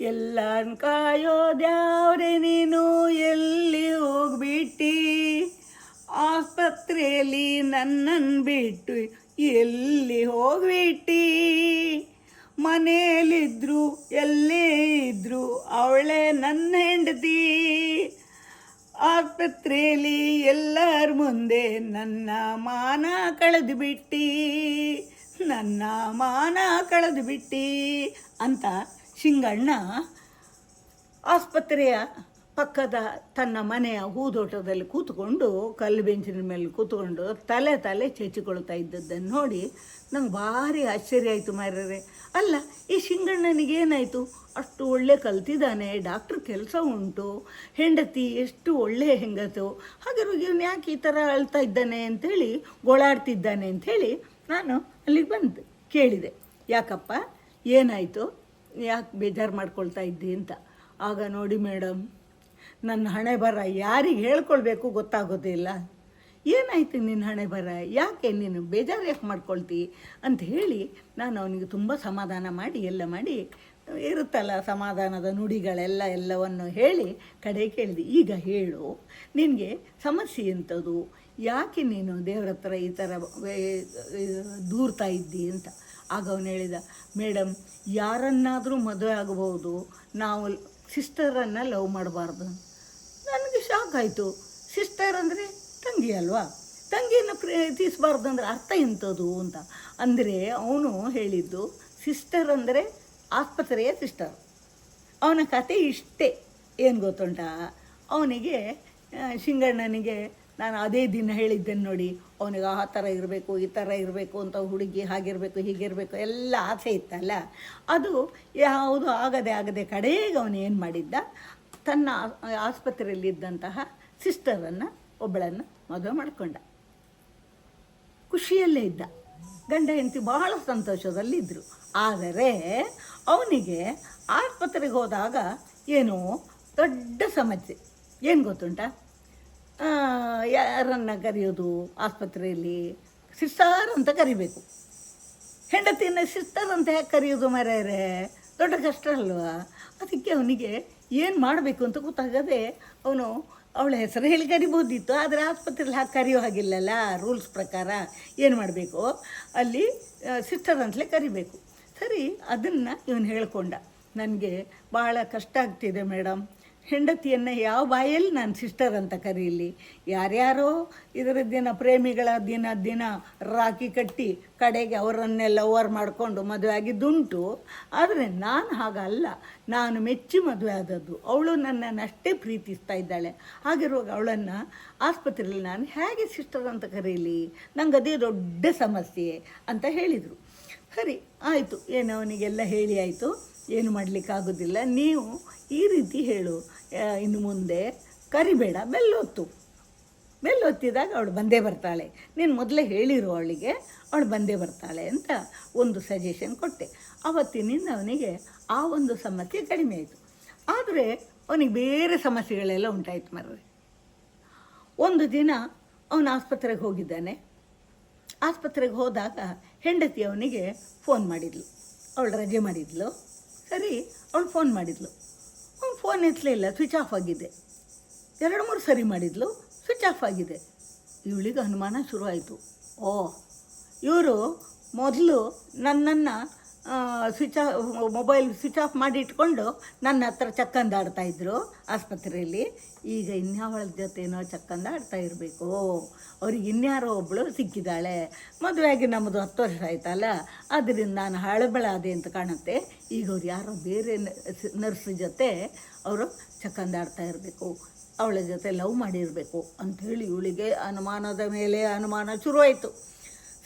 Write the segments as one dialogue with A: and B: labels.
A: ಎಲ್ಲನ್ ಕಾಯೋದ್ಯಾವ್ರೆ ನೀನು? ಎಲ್ಲಿ ಹೋಗ್ಬಿಟ್ಟಿ? ಆಸ್ಪತ್ರೆಯಲ್ಲಿ ನನ್ನನ್ನು ಬಿಟ್ಟು ಎಲ್ಲಿ ಹೋಗ್ಬಿಟ್ಟಿ? ಮನೆಯಲ್ಲಿದ್ರು ಎಲ್ಲೇ ಇದ್ದರು ಅವಳೇ ನನ್ನ ಹೆಂಡತಿ. ಆಸ್ಪತ್ರೆಯಲ್ಲಿ ಎಲ್ಲರ ಮುಂದೆ ನನ್ನ ಮಾನ ಕಳೆದು ಬಿಟ್ಟಿ. ನನ್ನ ಮಾನ ಕಳೆದು ಬಿಟ್ಟಿ ಅಂತ ಶಿಂಗಣ್ಣ ಆಸ್ಪತ್ರೆಯ ಪಕ್ಕದ ತನ್ನ ಮನೆಯ ಹೂದೋಟದಲ್ಲಿ ಕೂತ್ಕೊಂಡು, ಕಲ್ಲು ಬೆಂಚಿನ ಮೇಲೆ ಕೂತ್ಕೊಂಡು ತಲೆ ತಲೆ ಚೆಚ್ಚಿಕೊಳ್ತಾ ಇದ್ದದ್ದನ್ನು ನೋಡಿ ನಂಗೆ ಭಾರಿ ಆಶ್ಚರ್ಯ ಆಯಿತು ಮಾರ್ಯರೆ ಅಲ್ಲ, ಈ ಶಿಂಗಣ್ಣನಿಗೇನಾಯಿತು ಅಷ್ಟು ಒಳ್ಳೆ ಕಲ್ತಿದ್ದಾನೆ, ಡಾಕ್ಟ್ರ್ ಕೆಲಸ ಉಂಟು, ಹೆಂಡತಿ ಎಷ್ಟು ಒಳ್ಳೆ ಹೆಂಗತು ಹಾಗಿರೋ ಇವನು ಯಾಕೆ ಈ ಥರ ಅಳ್ತಾ ಇದ್ದಾನೆ ಅಂಥೇಳಿ ಗೋಳಾಡ್ತಿದ್ದಾನೆ ಅಂಥೇಳಿ ನಾನು ಅಲ್ಲಿಗೆ ಬಂದು, ಕೇಳಿದೆ. ಯಾಕಪ್ಪ? ಏನಾಯಿತು? ಯಾಕೆ ಬೇಜಾರು ಮಾಡ್ಕೊಳ್ತಾ ಇದ್ದಿ ಅಂತ. ಆಗ ನೋಡಿ ಮೇಡಮ್ ನನ್ನ ಹಣೆ ಬರ ಯಾರಿಗೆ ಹೇಳ್ಕೊಳ್ಬೇಕು ಗೊತ್ತಾಗೋದಿಲ್ಲ ಏನಾಯ್ತು ನಿನ್ನ ಹಣೆ ಬರ? ಯಾಕೆ ನೀನು ಬೇಜಾರು ಯಾಕೆ ಮಾಡ್ಕೊಳ್ತಿ? ಅಂತ ಹೇಳಿ ನಾನು ಅವನಿಗೆ ತುಂಬ ಸಮಾಧಾನ ಮಾಡಿ, ಎಲ್ಲ ಮಾಡಿ, ಇರುತ್ತಲ್ಲ ಸಮಾಧಾನದ ನುಡಿಗಳೆಲ್ಲ ಎಲ್ಲವನ್ನು ಹೇಳಿ ಕಡೆ ಕೇಳಿದೆ. ಈಗ ಹೇಳು, ನಿನಗೆ ಸಮಸ್ಯೆ ಎಂಥದ್ದು ಯಾಕೆ ನೀನು ದೇವ್ರ ಹತ್ರ ಈ ಥರ ದೂರ್ತಾ ಇದ್ದಿ ಅಂತ. ಆಗ ಅವನು ಹೇಳಿದ ಮೇಡಮ್ ಯಾರನ್ನಾದರೂ ಮದುವೆ ಆಗಬಹುದು, ನಾವು ಸಿಸ್ಟರನ್ನು ಲವ್ ಮಾಡಬಾರ್ದು. ನನಗೆ ಶಾಕ್ ಆಯಿತು. ಸಿಸ್ಟರ್ ಅಂದರೆ ತಂಗಿ ಅಲ್ವಾ? ತಂಗಿಯನ್ನು ಪ್ರೀತಿಸಬಾರ್ದು ಅಂದರೆ ಅರ್ಥ ಎಂಥದ್ದು ಅಂತ. ಅಂದರೆ ಅವನು ಹೇಳಿದ್ದು ಸಿಸ್ಟರ್ ಅಂದರೆ ಆಸ್ಪತ್ರೆಯ ಸಿಸ್ಟರ್ ಅವನ ಕತೆ ಇಷ್ಟೇ. ಏನು ಗೊತ್ತುಂಟ? ಅವನಿಗೆ ಶಿಂಗಣ್ಣನಿಗೆ ನಾನು ಅದೇ ದಿನ ಹೇಳಿದ್ದೇನೆ ನೋಡಿ, ಅವನಿಗೆ ಆ ಥರ ಇರಬೇಕು, ಈ ಥರ ಇರಬೇಕು ಅಂತ ಹುಡುಗಿ ಹಾಗಿರಬೇಕು, ಹೀಗಿರಬೇಕು, ಎಲ್ಲ ಆಸೆ ಇತ್ತಲ್ಲ? ಅದು ಯಾವುದು ಆಗದೆ ಆಗದೆ ಕಡೆಗೆ ಅವನು ಏನು ಮಾಡಿದ್ದ? ತನ್ನ ಆಸ್ಪತ್ರೆಯಲ್ಲಿದ್ದಂತಹ ಸಿಸ್ಟರನ್ನು ಒಬ್ಬಳನ್ನು ಮದುವೆ ಮಾಡಿಕೊಂಡ. ಖುಷಿಯಲ್ಲೇ ಇದ್ದ. ಗಂಡ ಹೆಂಡತಿ ಬಹಳ ಸಂತೋಷದಲ್ಲಿದ್ದರು ಆದರೆ ಅವನಿಗೆ ಆಸ್ಪತ್ರೆಗೆ ಹೋದಾಗ ಏನೋ ದೊಡ್ಡ ಸಮಸ್ಯೆ. ಏನು ಗೊತ್ತುಂಟ? ಯಾರನ್ನು ಕರೆಯೋದು ಆಸ್ಪತ್ರೆಯಲ್ಲಿ? ಸಿಸ್ಟರ್ ಅಂತ ಕರಿಬೇಕು. ಹೆಂಡತಿಯನ್ನು ಸಿಸ್ಟರ್ ಅಂತ ಯಾಕೆ ಕರೆಯೋದು ಮರ್ಯಾರೆ ದೊಡ್ಡ ಕಷ್ಟ ಅಲ್ವಾ? ಅದಕ್ಕೆ ಅವನಿಗೆ ಏನು ಮಾಡಬೇಕು ಅಂತ ಗೊತ್ತಾಗದೆ ಅವನು ಅವಳ ಹೆಸರು ಹೇಳಿ ಕರಿಬೋದಿತ್ತು. ಆದರೆ ಆಸ್ಪತ್ರೆಯಲ್ಲಿ ಹಾಕಿ ಕರೆಯೋ ಹಾಗಿಲ್ಲಲ್ಲ, ರೂಲ್ಸ್ ಪ್ರಕಾರ ಏನು ಮಾಡಬೇಕು? ಅಲ್ಲಿ ಸಿಸ್ಟರ್ ಅಂತಲೇ ಕರಿಬೇಕು. ಸರಿ, ಅದನ್ನು ಇವನು ಹೇಳ್ಕೊಂಡ. ನನಗೆ ಭಾಳ ಕಷ್ಟ ಆಗ್ತಿದೆ ಮೇಡಮ್ ಹೆಂಡತಿಯನ್ನು ಯಾವ ಬಾಯಲ್ಲಿ ನಾನು ಸಿಸ್ಟರ್ ಅಂತ ಕರೀಲಿ. ಯಾರ್ಯಾರೋ ಇದರ ದಿನ ಪ್ರೇಮಿಗಳ ದಿನ ದಿನ ರಾಖಿ ಕಟ್ಟಿ ಕಡೆಗೆ ಅವರನ್ನೆಲ್ಲ ಓವರ್ ಮಾಡಿಕೊಂಡು ಮದುವೆ ಆಗಿದ್ದುಂಟು. ಆದರೆ ನಾನು ಹಾಗಲ್ಲ ನಾನು ಮೆಚ್ಚಿ ಮದುವೆ ಆದದ್ದು. ಅವಳು ನನ್ನನ್ನು ಅಷ್ಟೇ ಪ್ರೀತಿಸ್ತಾ ಇದ್ದಾಳೆ. ಹಾಗಿರುವಾಗ ಅವಳನ್ನು ಆಸ್ಪತ್ರೆಯಲ್ಲಿ ನಾನು ಹೇಗೆ ಸಿಸ್ಟರ್ ಅಂತ ಕರೀಲಿ? ಅದೇ ದೊಡ್ಡ ಸಮಸ್ಯೆ ಅಂತ ಹೇಳಿದರು. ಸರಿ, ಆಯಿತು. ಏನು ಅವನಿಗೆಲ್ಲ ಹೇಳಿ ಆಯಿತು. ಏನು ಮಾಡಲಿಕ್ಕಾಗೋದಿಲ್ಲ ನೀವು ಈ ರೀತಿ ಹೇಳು. ಇನ್ನು ಮುಂದೆ ಕರಿಬೇಡ, ಬೆಲ್ಲೊತ್ತು. ಬೆಲ್ಲೊತ್ತಿದಾಗ ಅವಳು ಬಂದೇ ಬರ್ತಾಳೆ. ನೀನು ಮೊದಲೇ ಹೇಳಿರು ಅವಳಿಗೆ, ಅವಳು ಬಂದೇ ಬರ್ತಾಳೆ ಅಂತ ಒಂದು ಸಜೆಷನ್ ಕೊಟ್ಟೆ. ಆವತ್ತಿನಿಂದ ಅವನಿಗೆ ಆ ಒಂದು ಸಮಸ್ಯೆ ಕಡಿಮೆ ಆಯಿತು. ಆದರೆ ಅವನಿಗೆ ಬೇರೆ ಸಮಸ್ಯೆಗಳೆಲ್ಲ ಉಂಟಾಯಿತು ಮರ್ರೆ. ಒಂದು ದಿನ ಅವನು ಆಸ್ಪತ್ರೆಗೆ ಹೋಗಿದ್ದಾನೆ. ಆಸ್ಪತ್ರೆಗೆ ಹೋದಾಗ ಹೆಂಡತಿ ಅವನಿಗೆ ಫೋನ್ ಮಾಡಿದ್ಲು. ಅವಳು ರಜೆ ಮಾಡಿದ್ಲು. ಸರಿ, ಅವಳು ಫೋನ್ ಮಾಡಿದ್ಲು. ಅವ್ನು ಫೋನ್ ಎತ್ತಲಿಲ್ಲ ಸ್ವಿಚ್ ಆಫ್ ಆಗಿದೆ. ಎರಡು ಮೂರು ಸರಿ ಮಾಡಿದ್ಲು ಸ್ವಿಚ್ ಆಫ್ ಆಗಿದೆ. ಇವಳಿಗೆ ಅನುಮಾನ ಶುರುವಾಯಿತು ಓ, ಇವರು ಮೊದಲು ನನ್ನನ್ನು ಸ್ವಿಚ್ ಮೊಬೈಲ್ ಸ್ವಿಚ್ ಆಫ್ ಮಾಡಿ ಇಟ್ಕೊಂಡು ನನ್ನ ಹತ್ರ ಚಕ್ಕಂದಾಡ್ತಾ ಇದ್ರು ಆಸ್ಪತ್ರೆಯಲ್ಲಿ. ಈಗ ಇನ್ಯಾವಳ ಜೊತೆನೋ ಚಕ್ಕಂದಾಡ್ತಾ ಇರಬೇಕು. ಅವ್ರಿಗೆ ಇನ್ಯಾರೋ ಒಬ್ಬಳು ಸಿಕ್ಕಿದ್ದಾಳೆ. ಮದುವೆಯಾಗಿ ನಮ್ಮದು ಹತ್ತು ವರ್ಷ ಆಯ್ತಲ್ಲ, ಅದರಿಂದ ನಾನು ಹಳಬಳಾದೆ ಅಂತ ಕಾಣುತ್ತೆ. ಈಗ ಅವ್ರು ಯಾರೋ ಬೇರೆ ನರ್ಸ್ ಜೊತೆ ಅವರು ಚಕ್ಕಂದಾಡ್ತಾ ಇರಬೇಕು. ಅವಳ ಜೊತೆ ಲವ್ ಮಾಡಿರಬೇಕು ಅಂಥೇಳಿ ಇವಳಿಗೆ ಅನುಮಾನದ ಮೇಲೆ ಅನುಮಾನ ಶುರುವಾಯಿತು.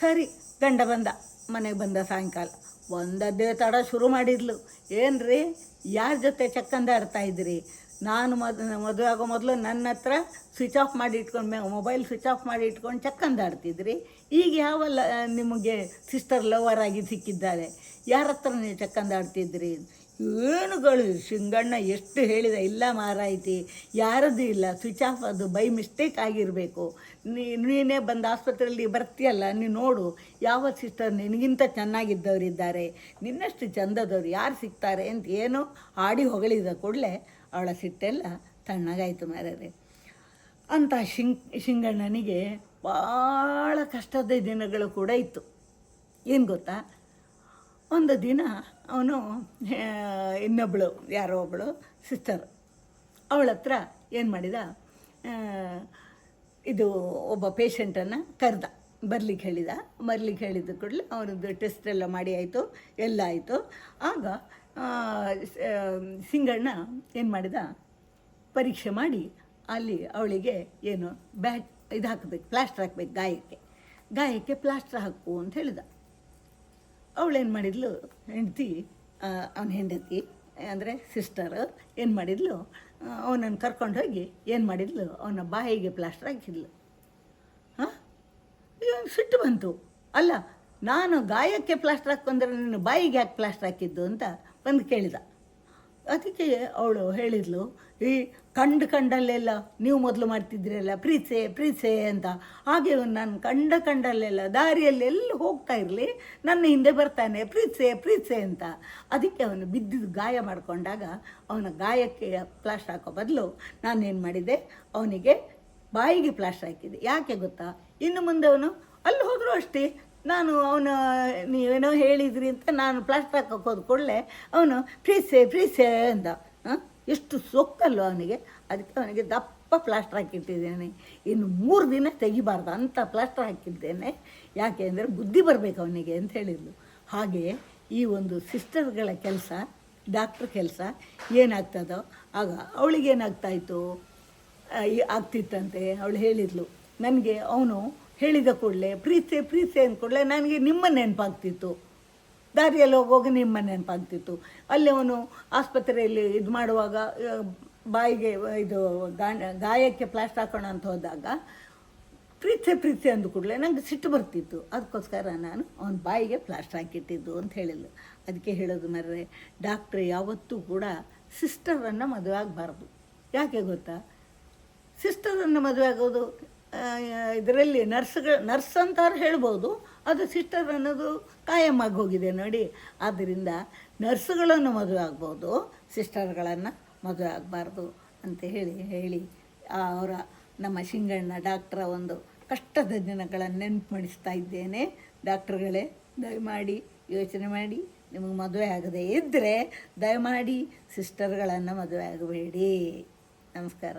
A: ಸರಿ, ಗಂಡ ಬಂದ, ಮನೆಗೆ ಬಂದ ಸಾಯಂಕಾಲ. ಒಂದದ್ದೇ ತಡ ಶುರು ಮಾಡಿದ್ಲು. ಏನ್ರಿ? ಯಾರ ಜೊತೆ ಚಕ್ಕಂದಾಡ್ತಾ ಇದ್ರಿ? ನಾನು ಮದ್, ಮದುವೆ ಆಗೋ ಮೊದಲು ನನ್ನ ಹತ್ರ ಸ್ವಿಚ್ ಆಫ್ ಮಾಡಿ ಇಟ್ಕೊಂಡು ಮೊಬೈಲ್ ಸ್ವಿಚ್ ಆಫ್ ಮಾಡಿ ಇಟ್ಕೊಂಡು ಚಕ್ಕಂದಾಡ್ತಿದ್ರಿ ಈಗ ಯಾವ ನಿಮಗೆ ಸಿಸ್ಟರ್ ಲವರ್ ಆಗಿ ಸಿಕ್ಕಿದ್ದಾರೆ. ಯಾರ ಹತ್ರ ನೀವು ಚಕ್ಕಂದಾಡ್ತಿದ್ರಿ ಏನುಗಳು? ಶಿಂಗಣ್ಣ ಎಷ್ಟು ಹೇಳಿದ, ಇಲ್ಲ ಮಾರಾಯ್ತಿ, ಯಾರದ್ದು ಇಲ್ಲ ಸ್ವಿಚ್ ಆಫ್ ಅದು ಬೈ ಮಿಸ್ಟೇಕ್ ಆಗಿರಬೇಕು. ನೀನೇ ಬಂದು ಆಸ್ಪತ್ರೆಯಲ್ಲಿ ಬರ್ತೀಯಲ್ಲ ನೀನು ನೋಡು ಯಾವ ಸಿಸ್ಟರ್ ನಿನಗಿಂತ ಚೆನ್ನಾಗಿದ್ದವರಿದ್ದಾರೆ, ನಿನ್ನಷ್ಟು ಚಂದದವ್ರು ಯಾರು ಸಿಗ್ತಾರೆ ಅಂತ ಏನೋ ಆಡಿ ಹೊಗಳಿದ ಕೂಡಲೇ ಅವಳ ಸಿಟ್ಟೆಲ್ಲ ತಣ್ಣಗಾಯಿತು ಮಾರರೆ. ಅಂತ ಶಿಂಗ್ ಶಿಂಗಣ್ಣನಿಗೆ ಭಾಳ ಕಷ್ಟದ ದಿನಗಳು ಕೂಡ ಇತ್ತು. ಏನು ಗೊತ್ತಾ? ಒಂದು ದಿನ ಅವನು ಇನ್ನೊಬ್ಬಳು ಯಾರೋ ಒಬ್ಬಳು ಸಿಸ್ಟರ್ ಅವಳ ಹತ್ರ ಏನು ಮಾಡಿದ ಇದು ಒಬ್ಬ ಪೇಷಂಟನ್ನು ಕರೆದ, ಬರ್ಲಿಕ್ಕೆ ಹೇಳಿದ. ಬರ್ಲಿಕ್ಕೆ ಹೇಳಿದ ಕೂಡಲೇ ಅವನದ್ದು ಟೆಸ್ಟ್ ಎಲ್ಲ ಮಾಡಿ ಆಯಿತು, ಎಲ್ಲ ಆಯಿತು. ಆಗ ಸಿಂಗಣ್ಣ ಏನು ಮಾಡಿದ, ಪರೀಕ್ಷೆ ಮಾಡಿ ಅಲ್ಲಿ ಅವಳಿಗೆ ಏನು ಬ್ಯಾಟ್ ಇದು ಹಾಕಬೇಕು ಪ್ಲಾಸ್ಟರ್ ಹಾಕ್ಬೇಕು ಗಾಯಕ್ಕೆ. ಗಾಯಕ್ಕೆ ಪ್ಲಾಸ್ಟರ್ ಹಾಕು ಅಂತ ಹೇಳಿದ. ಅವಳೇನು ಮಾಡಿದ್ಲು? ಹೆಂಡತಿ ಅವನ ಹೆಂಡತಿ, ಅಂದರೆ ಸಿಸ್ಟರ್ ಏನು ಮಾಡಿದ್ಲು? ಅವನನ್ನು ಕರ್ಕೊಂಡು ಹೋಗಿ ಏನು ಮಾಡಿದ್ಲು? ಅವನ ಬಾಯಿಗೆ ಪ್ಲಾಸ್ಟರ್ ಹಾಕಿದ್ಲು. ಹಾಂ? ಸಿಟ್ಟು ಬಂತು. ಅಲ್ಲ, ನಾನು ಗಾಯಕ್ಕೆ ಪ್ಲಾಸ್ಟರ್ ಹಾಕೊಂಡ್ರೆ ನಿನ್ನ ಬಾಯಿಗೆ ಯಾಕೆ ಪ್ಲಾಸ್ಟರ್ ಹಾಕಿದ್ದು ಅಂತ ಬಂದು ಕೇಳಿದ. ಅದಕ್ಕೆ ಅವಳು ಹೇಳಿದ್ಲು, ಈ ಕಂಡು ಕಂಡಲ್ಲೆಲ್ಲ ನೀವು ಮೊದಲು ಮಾಡ್ತಿದ್ರಲ್ಲ ಪ್ರೀಸೆ ಪ್ರೀಸೆ ಅಂತ. ಹಾಗೆ ನಾನು ಕಂಡ ಕಂಡಲ್ಲೆಲ್ಲ ದಾರಿಯಲ್ಲಿ ಎಲ್ಲಿ ಹೋಗ್ತಾ ಇರಲಿ, ನನ್ನ ಹಿಂದೆ ಬರ್ತಾನೆ ಪ್ರೀಸೆ ಪ್ರೀಸೆ ಅಂತ. ಅದಕ್ಕೆ ಅವನು ಬಿದ್ದಿದ್ದು ಗಾಯ ಮಾಡಿಕೊಂಡಾಗ ಅವನ ಗಾಯಕ್ಕೆ ಪ್ಲಾಸ್ಟ್ ಹಾಕೋ ಬದಲು ನಾನೇನು ಮಾಡಿದೆ, ಅವನಿಗೆ ಬಾಯಿಗೆ ಪ್ಲಾಸ್ಟ್ ಹಾಕಿದೆ. ಯಾಕೆ ಗೊತ್ತಾ? ಇನ್ನು ಮುಂದೆ ಅವನು ಅಲ್ಲಿ ಹೋದರೂ ಅಷ್ಟೇ ನಾನು ಅವನು, ನೀವೇನೋ ಹೇಳಿದ್ರಿ ಅಂತ ನಾನು ಪ್ಲಾಸ್ಟರ್ ಹಾಕೋದು ಕೂಡಲೇ, ಅವನು ಫ್ರೀಸೆ ಫ್ರೀಸೆ ಅಂದ? ಎಷ್ಟು ಸೊಕ್ಕಲ್ಲೋ ಅವನಿಗೆ. ಅದಕ್ಕೆ ಅವನಿಗೆ ದಪ್ಪ ಪ್ಲಾಸ್ಟರ್ ಹಾಕಿಟ್ಟಿದ್ದೇನೆ. ಇನ್ನು ಮೂರು ದಿನ ತೆಗಿಬಾರ್ದು ಅಂತ ಪ್ಲಾಸ್ಟರ್ ಹಾಕಿದ್ದೇನೆ. ಯಾಕೆ ಅಂದರೆ ಬುದ್ಧಿ ಬರಬೇಕು ಅವನಿಗೆ ಅಂತ ಹೇಳಿದ್ಲು. ಹಾಗೆ ಈ ಒಂದು ಸಿಸ್ಟರ್ಗಳ ಕೆಲಸ ಡಾಕ್ಟ್ರ್ ಕೆಲಸ ಏನಾಗ್ತದೋ, ಆಗ ಅವಳಿಗೇನಾಗ್ತಾಯಿತ್ತು ಆಗ್ತಿತ್ತಂತೆ. ಅವಳು ಹೇಳಿದ್ಲು. ನನಗೆ ಅವನು ಹೇಳಿದ ಕೂಡಲೇ, ಪ್ರೀತಿ ಅಂದ ಕೂಡಲೇ ನನಗೆ ನಿಮ್ಮ ನೆನಪಾಗ್ತಿತ್ತು. ದಾರಿಯಲ್ಲಿ ಹೋಗುವಾಗ ನಿಮ್ಮ ನೆನಪಾಗ್ತಿತ್ತು. ಅಲ್ಲಿ ಅವನು ಆಸ್ಪತ್ರೆಯಲ್ಲಿ ಇದು ಮಾಡುವಾಗ ಬಾಯಿಗೆ ಇದು ಗಾಯಕ್ಕೆ ಪ್ಲಾಸ್ಟರ್ ಹಾಕೋಣ ಅಂತ ಹೋದಾಗ, ಪ್ರೀತಿ ಪ್ರೀತಿ ಅಂದ ಕೂಡಲೇ ನನಗೆ ಸಿಟ್ಟು ಬರ್ತಿತ್ತು. ಅದಕ್ಕೋಸ್ಕರ ನಾನು ಅವನ ಬಾಯಿಗೆ ಪ್ಲಾಸ್ಟರ್ ಹಾಕಿಟ್ಟಿದ್ದು ಅಂತ ಹೇಳಿದ್ಲು. ಅದಕ್ಕೆ ಹೇಳೋದು, ಮರ್ರೆ, ಡಾಕ್ಟ್ರ್ ಯಾವತ್ತೂ ಕೂಡ ಸಿಸ್ಟರನ್ನು ಮದುವೆ ಆಗಬಾರ್ದು. ಯಾಕೆ ಗೊತ್ತಾ? ಸಿಸ್ಟರನ್ನು ಮದುವೆ ಆಗೋದು ಇದರಲ್ಲಿ ನರ್ಸ್ಗಳು ನರ್ಸ್ ಅಂತಾರು ಹೇಳ್ಬೋದು, ಅದು ಸಿಸ್ಟರ್ ಅನ್ನೋದು ಕಾಯಮ್ಮಾಗಿ ಹೋಗಿದೆ ನೋಡಿ. ಆದ್ದರಿಂದ ನರ್ಸ್ಗಳನ್ನು ಮದುವೆ ಆಗ್ಬೋದು, ಸಿಸ್ಟರ್ಗಳನ್ನು ಮದುವೆ ಆಗಬಾರ್ದು ಅಂತ ಹೇಳಿ ಹೇಳಿ ಅವರ ನಮ್ಮ ಶಿಂಗಣ್ಣ ಡಾಕ್ಟ್ರ ಒಂದು ಕಷ್ಟದ ದಿನಗಳನ್ನು ನೆನಪು ಮಾಡಿಸ್ತಾ ಇದ್ದೇನೆ. ಡಾಕ್ಟ್ರುಗಳೇ, ದಯಮಾಡಿ ಯೋಚನೆ ಮಾಡಿ, ನಿಮಗೆ ಮದುವೆ ಆಗದೇ ಇದ್ದರೆ ದಯಮಾಡಿ ಸಿಸ್ಟರ್ಗಳನ್ನು ಮದುವೆ ಆಗಬೇಡಿ. ನಮಸ್ಕಾರ.